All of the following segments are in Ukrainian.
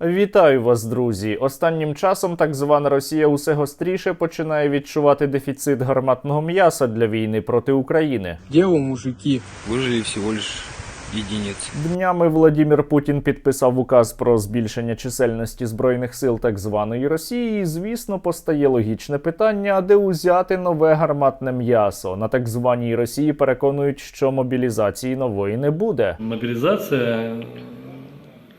Вітаю вас, друзі! Останнім часом так звана Росія усе гостріше починає відчувати дефіцит гарматного м'яса для війни проти України. Где вы, мужики? Выжили всего лишь единицы. Днями Владімір Путін підписав указ про збільшення чисельності збройних сил так званої Росії. І, звісно, постає логічне питання: а де узяти нове гарматне м'ясо? На так званій Росії переконують, що мобілізації нової не буде. Мобилизация –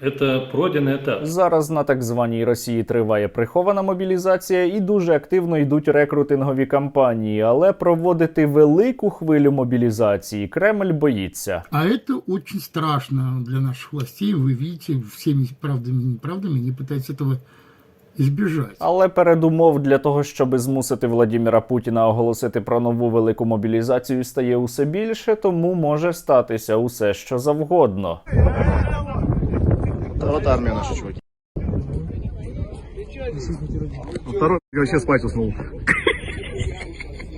это пройденный этап. Зараз на так званій Росії триває прихована мобілізація і дуже активно йдуть рекрутингові кампанії, але проводити велику хвилю мобілізації Кремль боїться. А это очень страшно для наших властей. Вы видите, всеми правдами и неправдами они пытаются этого избежать. Але передумов для того, щоб змусити Владіміра Путіна оголосити про нову велику мобілізацію, стає усе більше, тому може статися усе, що завгодно. Вот армия наша, чуваки. Второй вообще спать уснул.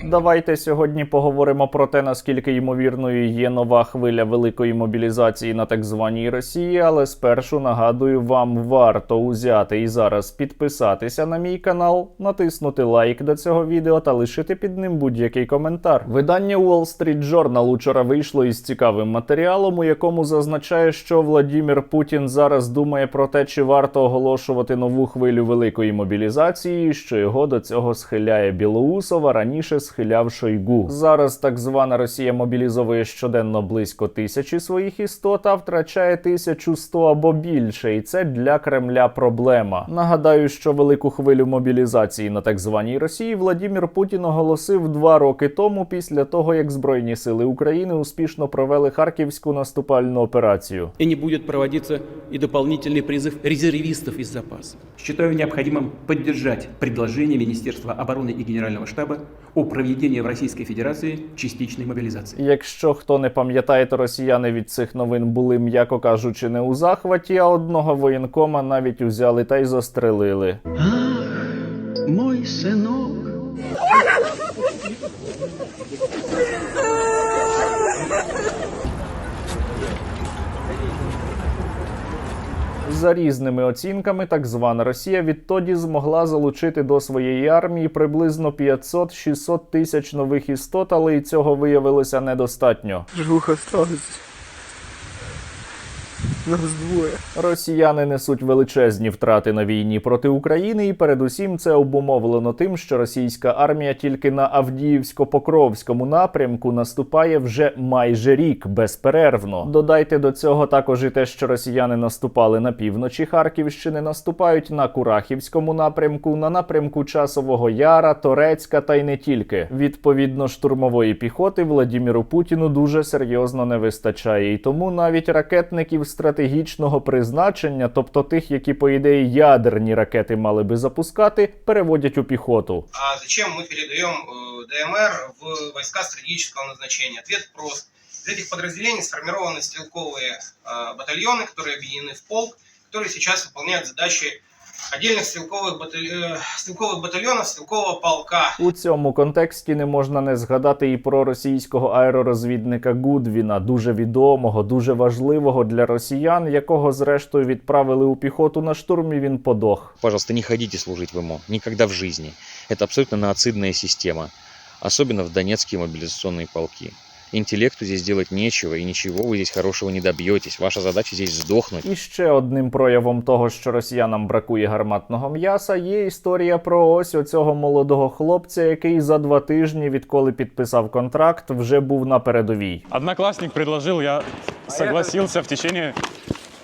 Давайте сьогодні поговоримо про те, наскільки ймовірною є нова хвиля великої мобілізації на так званій Росії. Але спершу нагадую, вам варто узяти і зараз підписатися на мій канал, натиснути лайк до цього відео та лишити під ним будь-який коментар. Видання Wall Street Journal учора вийшло із цікавим матеріалом, у якому зазначає, що Владімір Путін зараз думає про те, чи варто оголошувати нову хвилю великої мобілізації, що його до цього схиляє Білоусова, раніше схиляв Шойгу. Зараз так звана Росія мобілізовує щоденно близько тисячі своїх істот, а втрачає 1100 або більше, і це для Кремля проблема. Нагадаю, що велику хвилю мобілізації на так званій Росії Владімір Путін оголосив два роки тому, після того як Збройні сили України успішно провели харківську наступальну операцію. и не будет проводиться и дополнительный призыв резервистов из запаса. Считаю необходимым поддержать предложение Министерства обороны и Генерального штаба о проведении в Российской Федерации частичной мобилизации. Якщо хто не пам'ятає, то росіяни від цих новин були, м'яко кажучи, не у захваті, а одного воєнкома навіть узяли та й застрелили. Мой сынок. За різними оцінками, так звана Росія відтоді змогла залучити до своєї армії приблизно 500-600 тисяч нових істот, але і цього виявилося недостатньо. Жуха осталось. Нас двое. Росіяни несуть величезні втрати на війні проти України, і передусім це обумовлено тим, що російська армія тільки на Авдіївсько-Покровському напрямку наступає вже майже рік безперервно. Додайте до цього також і те, що росіяни наступали на півночі Харківщини, наступають на Курахівському напрямку, на напрямку Часового Яра, Торецька та й не тільки. Відповідно, штурмової піхоти Владіміру Путіну дуже серйозно не вистачає, і тому навіть ракетників стратегічного призначення, тобто тих, які по ідеї ядерні ракети мали би запускати, переводять у піхоту. А зачем мы передаем э, ДМР в войска стратегического назначения? Ответ прост. Из этих подразделений сформированы стрелковые э, батальоны, которые объединены в полк, которые сейчас выполняют задачи отдельных стрелковых, баталь- э, стрелковых батальонов, стрелкового полка. У цьому контексті не можна не згадати і про російського аеророзвідника Гудвіна, дуже відомого, дуже важливого для росіян, якого зрештою відправили у піхоту на штурм, і він подох. Пожалуйста, не ходите служить в ИМО. Никогда в жизни. Это абсолютно нацидная система. Особенно в донецкие мобилизационные полки. Интеллекту здесь делать нечего, и ничего вы здесь хорошего не доб'єтесь. Ваша задача здесь здохнути. І ще одним проявом того, що росіянам бракує гарматного м'яса, є історія про ось оцього молодого хлопця, який за два тижні, відколи підписав контракт, вже був на передовій. Однокласник предложил, я согласился в течение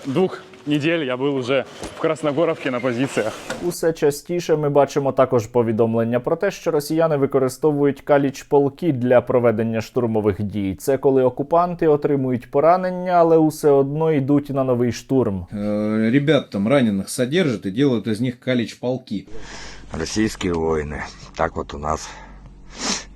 двух недель. Я был уже в Красногоровке на позициях. Усе частіше ми бачимо також повідомлення про те, що росіяни використовують каліч полки для проведення штурмових дій. Це коли окупанти отримують поранення, але усе одно йдуть на новий штурм. Э, Ребят там раненых содержат и делают из них калич полки. Российские воины. Так вот у нас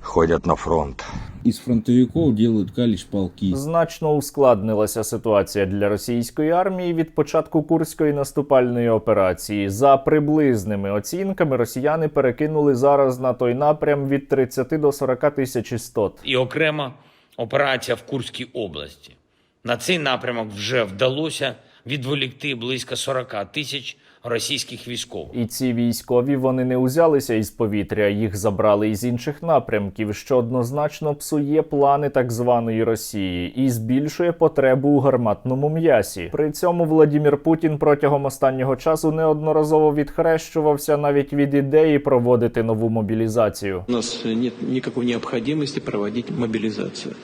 ходят на фронт. Из фронтовиков делают калич полки. Значно ускладнилася ситуація для російської армії від початку курської наступальної операції. За приблизними оцінками, росіяни перекинули зараз на той напрям від 30 до 40 тисяч істот. і окрема операція в Курській області. На цей напрямок вже вдалося відволікти близько 40 тисяч російських військових. І ці військові вони не узялися із повітря, їх забрали із інших напрямків, що однозначно псує плани так званої Росії і збільшує потребу у гарматному м'ясі. При цьому Владімір Путін протягом останнього часу неодноразово відхрещувався навіть від ідеї проводити нову мобілізацію. У нас нет никакой необходимости проводить мобилизацию.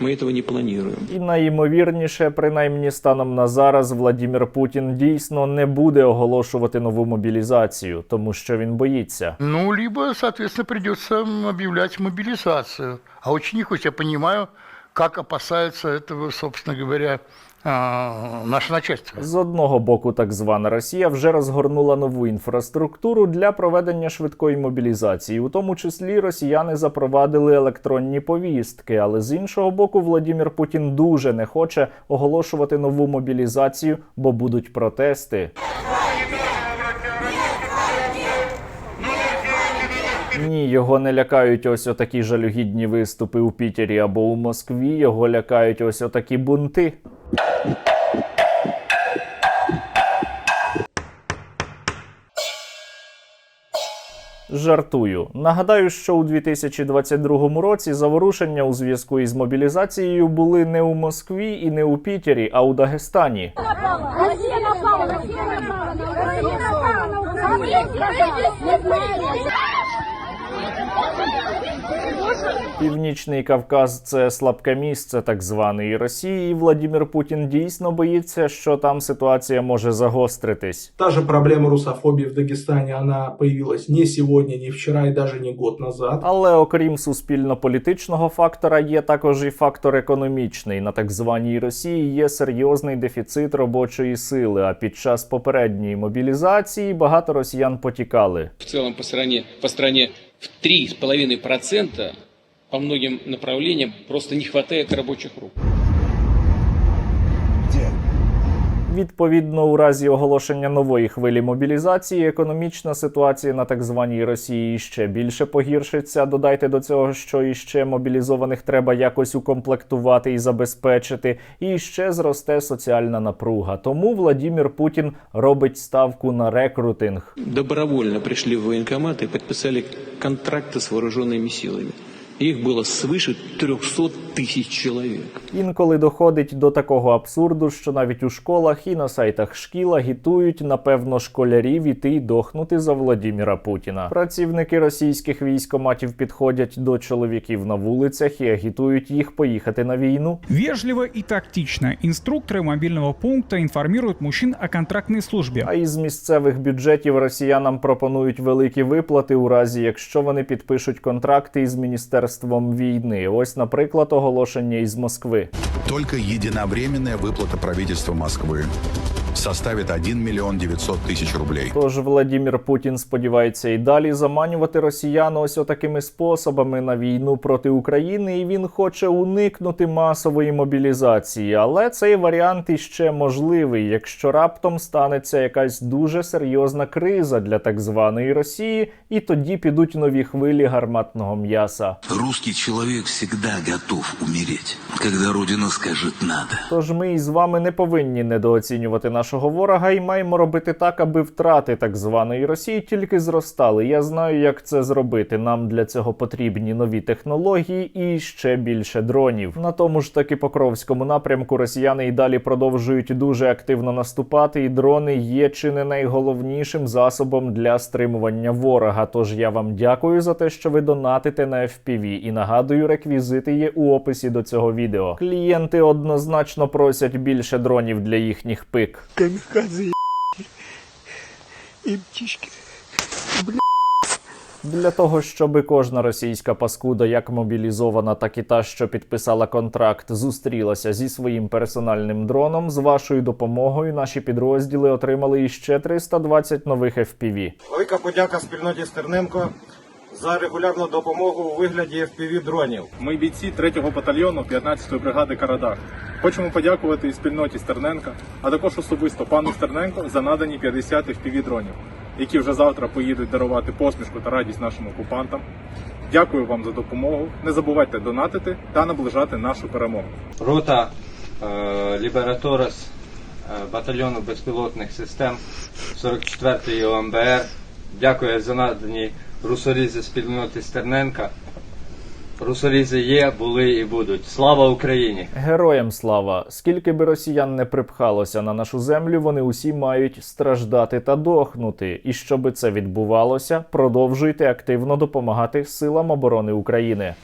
Мы этого не планируем. І найімовірніше, принаймні станом на зараз, Владімір Путін дійсно не буде оголошувати нову мобілізацію, тому що він боїться. Ну, либо, соответственно, придется объявлять мобилизацию. А очень не хоть я понимаю, как опасается этого, собственно говоря, а, наше начальство. З одного боку, так звана Росія вже розгорнула нову інфраструктуру для проведення швидкої мобілізації. У тому числі росіяни запровадили електронні повістки. Але з іншого боку, Владімір Путін дуже не хоче оголошувати нову мобілізацію, бо будуть протести. Ні, його не лякають ось отакі жалюгідні виступи у Пітері або у Москві. Його лякають ось отакі бунти. Жартую. Нагадаю, що у 2022 році заворушення у зв'язку із мобілізацією були не у Москві і не у Пітері, а у Дагестані. Россия напала, Россия напала, Россия напала на Украину. Північний Кавказ це слабке місце так званої Росії, і Владімір Путін дійсно боїться, що там ситуація може загостритись. Та же проблема русофобии в Дагестане, она появилась не сегодня, не вчера и даже не год назад. Але окрім суспільно-політичного фактора, є також і фактор економічний. На так званій Росії є серйозний дефіцит робочої сили. А під час попередньої мобілізації багато росіян потікали. В целом по стране, по стране в 3,5% по многим направлениям просто не хватает рабочих рук. Відповідно, у разі оголошення нової хвилі мобілізації, економічна ситуація на так званій Росії ще більше погіршиться. Додайте до цього, що іще мобілізованих треба якось укомплектувати і забезпечити, і ще зросте соціальна напруга. Тому Владімір Путін робить ставку на рекрутинг. Добровольно пришли в военкомат и подписали контракты с вооруженными силами. Их было свыше 300 тысяч человек. Інколи доходить до такого абсурду, що навіть у школах і на сайтах шкіл агітують, напевно, школярів іти й дохнути за Владіміра Путіна. Працівники російських військоматів підходять до чоловіків на вулицях і агітують їх поїхати на війну. Вежливо и тактично инструкторы мобильного пункта информируют мужчин о контрактной службе. А із місцевих бюджетів росіянам пропонують великі виплати у разі, якщо вони підпишуть контракти із міністерством війни. Ось, наприклад, оголошення із Москви. Только єдиновременна виплата правительства Москвы составит 1 миллион 900 тысяч рублей. Тож Владімір Путін сподівається і далі заманювати росіян ось отакими способами на війну проти України, і він хоче уникнути масової мобілізації. Але цей варіант іще можливий, якщо раптом станеться якась дуже серйозна криза для так званої Росії, і тоді підуть нові хвилі гарматного м'яса. Русский человек всегда готов умереть, когда Родина скажет «надо». Тож ми із вами не повинні недооцінювати нашого ворога і маємо робити так, аби втрати так званої Росії тільки зростали. Я знаю, як це зробити. Нам для цього потрібні нові технології і ще більше дронів. На тому ж таки Покровському напрямку росіяни і далі продовжують дуже активно наступати, і дрони є чи не найголовнішим засобом для стримування ворога. Тож я вам дякую за те, що ви донатите на FPV. І нагадую, реквізити є у описі до цього відео. Клієнти однозначно просять більше дронів для їхніх пик. Камикадзе, и птички. Для того, щоб кожна російська паскуда, як мобілізована, так і та, що підписала контракт, зустрілася зі своїм персональним дроном. З вашою допомогою наші підрозділи отримали іще 320 нових FPV. Велика подяка спільноті Стерненко за регулярну допомогу у вигляді FPV дронів. Ми бійці 3-го батальйону 15-ї бригади Карадах. Хочемо подякувати і спільноті Стерненка, а також особисто пану Стерненко за надані 50 FPV дронів, які вже завтра поїдуть дарувати посмішку та радість нашим окупантам. Дякую вам за допомогу. Не забувайте донатити та наближати нашу перемогу. Рота Лібераторес батальйону безпілотних систем 44-ї ОМБР. Дякую за надані русорізи спільноти Стерненка. Русорізи є, були і будуть. Слава Україні! Героям слава! Скільки би росіян не припхалося на нашу землю, вони усі мають страждати та дохнути. І щоби це відбувалося, продовжуйте активно допомагати силам оборони України.